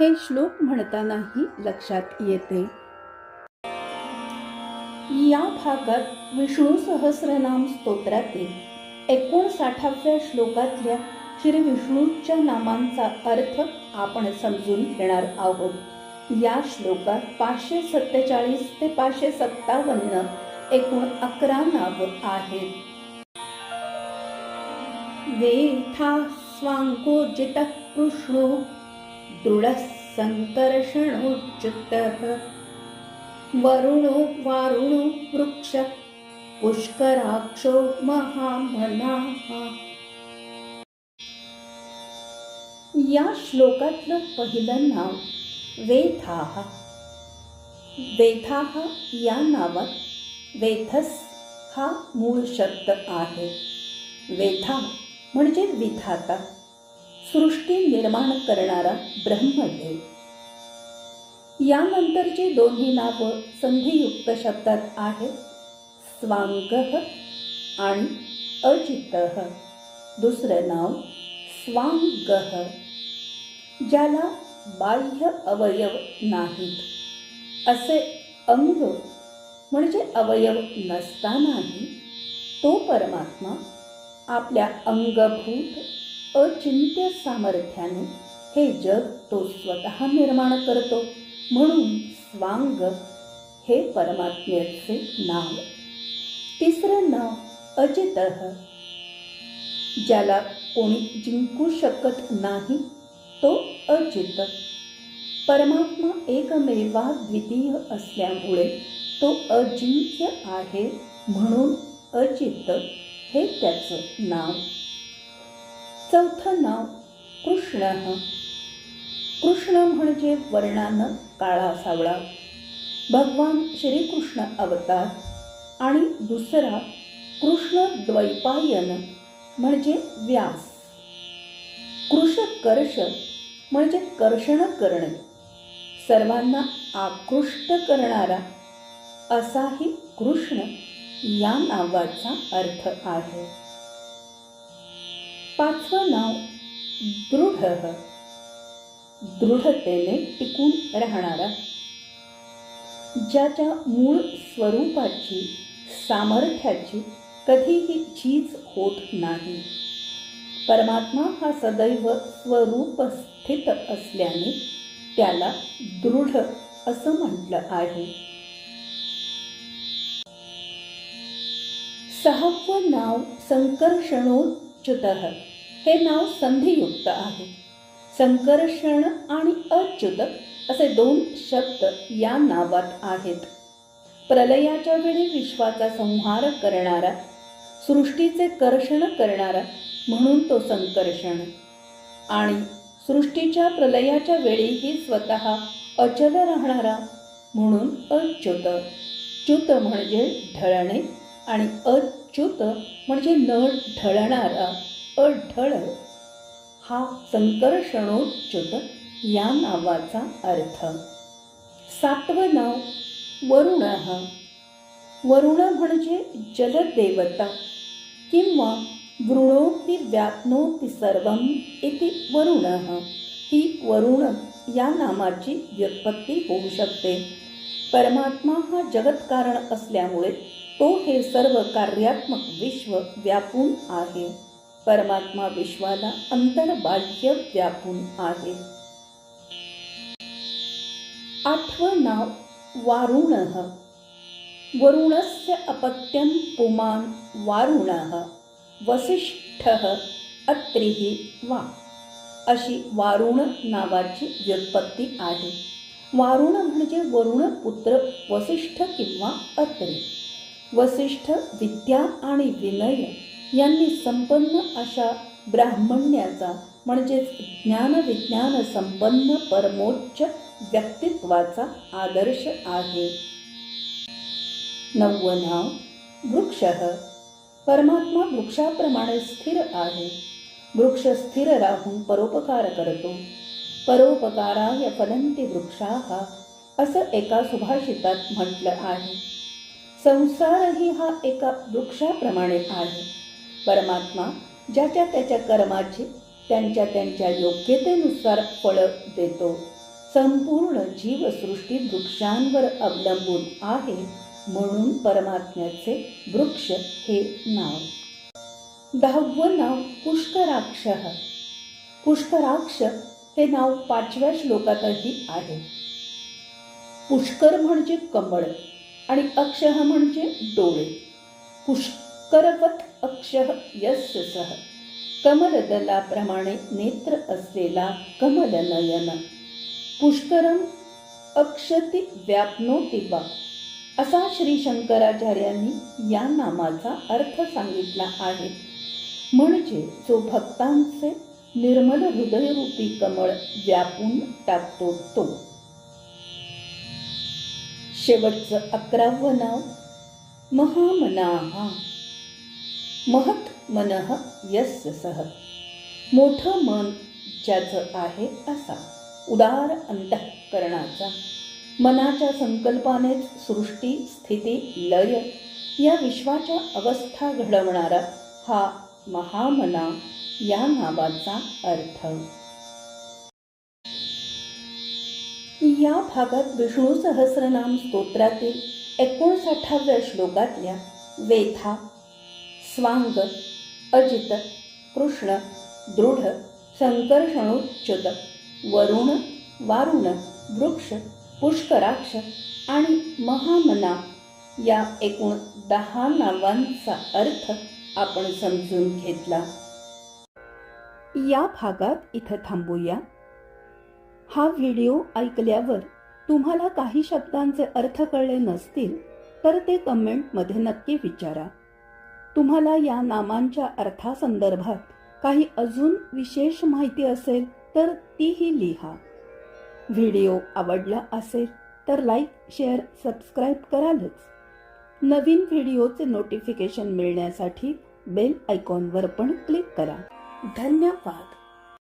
हे श्लोक म्हणतानाही लक्षात येते. या भागात विष्णू सहस्रनाम स्तोत्रातील एकोणसाठाव्या श्लोकातल्या श्री विष्णूच्या नामांचा अर्थ आपण समजून घेणार आहोत. या श्लोकात पाचशे सत्तेचाळीस ते पाचशे सत्तावन्न एकूण अकरा नावं आहेत. वेथा स्वांकोजित कृष्णो दृढः सङ्कर्षणोच्युतः वरुणो वारुणो वृक्ष पुष्कराक्षो महामनाः। या श्लोकातलं पहिलं नाव वेथाः। वेथाः या नावात वेथस हा मूळ शब्द आहे. वेथा म्हणजे विधाता. सृष्टी निर्माण करणारा ब्रह्मदेव यानंतरची दोन्ही नावं संधियुक्त शब्दात आहेत. स्वांग आणि अजित. दुसरं नाव स्वांग ज्याला बाह्य अवयव नाहीत. असे अंग म्हणजे अवयव नसतानाही तो परमात्मा आपल्या अंगभूत अचिंत्य सामर्थ्याने हे जग तो स्वतः निर्माण करतो. म्हणून स्वांग हे परमात्म्याचे नाव. तिसरं नाव अजित ज्याला कोणी जिंकू शकत नाही तो अजित. परमात्मा एकमेवा द्वितीय असल्यामुळे तो अजिंक्य आहे म्हणून अजित हे त्याचं नाव. चौथं नाव कृष्ण कृष्ण म्हणजे वर्णानं काळा सावळा. भगवान श्रीकृष्ण अवतार आणि दुसरा कृष्ण द्वैपायन म्हणजे व्यास. कृषकर्ष म्हणजे कर्षण करणे. सर्वांना आकृष्ट करणारा असाही कृष्ण या नावाचा अर्थ आहे. पाचवं नाव दृढ. दृढतेने टिकून राहणारा. ज्याच्या मूळ स्वरूपाची सामर्थ्याची कधीही चीज होत नाही. परमात्मा हा सदैव स्वरूप स्थित असल्याने त्याला दृढ असं म्हटलं आहे. सहावं नाव संकर्षणोच्युत. हे नाव संधियुक्त आहे. संकर्षण आणि अच्युतक असे दोन शब्द या नावात आहेत. प्रलयाच्या वेळी विश्वाचा संहार करणारा सृष्टीचे कर्षण करणारा म्हणून तो संकर्षण. आणि सृष्टीच्या प्रलयाच्या वेळीही स्वतः अचल राहणारा म्हणून अच्युत. च्युत म्हणजे ढळणे आणि अच्युत म्हणजे न ढळणारा. अढळ हा संकर्षणोच्युत या नावाचा अर्थ. सातवं नाव वरुण वरुण म्हणजे जलदेवता किंवा वृणोती व्यापनोती सर्वम इति वरुण ही. वरुण या नामाची व्युत्पत्ती होऊ शकते. परमात्मा हा जगत्कारण असल्यामुळे तो हे सर्व कार्यात्मक विश्व व्यापून आहे. परमात्मा विश्वाला अंतर्बाह्य व्यापून आहे. आठवं नाव वारुण. वरुणस्य अपत्यं पुमान् वारुण वसिष्ठ अत्रिः वा. अशी वारुण नावाची व्युत्पत्ती आहे. वारुण म्हणजे वरुण पुत्र वसिष्ठ किंवा अत्री. वसिष्ठ विद्या आणि विनय यांनी संपन्न अशा ब्राह्मण्याचा म्हणजेच ज्ञान विज्ञान संपन्न परमोच्च व्यक्तित्वाचा आदर्श आहे. नववं नाव वृक्ष. परमात्मा वृक्षाप्रमाणे स्थिर आहे. वृक्ष स्थिर राहून परोपकार करतो. परोपकाराय फलंती वृक्षाः असं एका सुभाषितात म्हटलं आहे. संसारही हा एका वृक्षाप्रमाणे आहे. परमात्मा ज्याच्या त्याच्या कर्माची त्यांच्या त्यांच्या योग्यतेनुसार फळं देतो. संपूर्ण जीवसृष्टी वृक्षांवर अवलंबून आहे म्हणून परमात्म्याचे वृक्ष हे नाव. दहावं नाव पुष्कराक्ष. पुष्कराक्ष हे नाव पाचव्या श्लोकातही आहे. पुष्कर म्हणजे कमळ आणि अक्षः म्हणजे डोळे. करवत अक्षः यस्य सह कमलदलाप्रमाणे नेत्र असलेला कमलनयन। पुष्करम अक्षति व्यापनोती बा। असा श्री शंकराचार्यांनी या नामाचा अर्थ सांगितला आहे। म्हणजे जो भक्तांचे निर्मल हृदयरूपी कमळ व्यापून टाकतो तो। शेवटचं अकरावं नाव। महामनाहा महत मनः यस्य सह मोठं मन ज्याचं आहे असा उदार अंतःकरणाचा. मनाच्या संकल्पानेच सृष्टी स्थिती लय या विश्वाच्या अवस्था घडवणारा हा महामना या नावाचा अर्थ. या भागात विष्णू सहस्रनाम स्तोत्रातील एकोणसाठाव्या श्लोकातल्या वेथा स्वांग अजित कृष्ण दृढ संकर्षणोच्युत वरुण वारुण वृक्ष पुष्कराक्ष आणि महामना या एकूण दहा नावांचा अर्थ आपण समजून घेतला. या भागात इथं थांबूया. हा व्हिडिओ ऐकल्यावर तुम्हाला काही शब्दांचे अर्थ कळले नसतील तर ते कमेंटमध्ये नक्की विचारा. तुम्हाला या नामांच्या अर्थासंदर्भात काही अजून विशेष माहिती असेल तर तीही लिहा. व्हिडिओ आवडला असेल तर लाईक शेअर सबस्क्राईब करालच. नवीन व्हिडिओचे नोटिफिकेशन मिळण्यासाठी बेल आयकॉनवर पण क्लिक करा. धन्यवाद.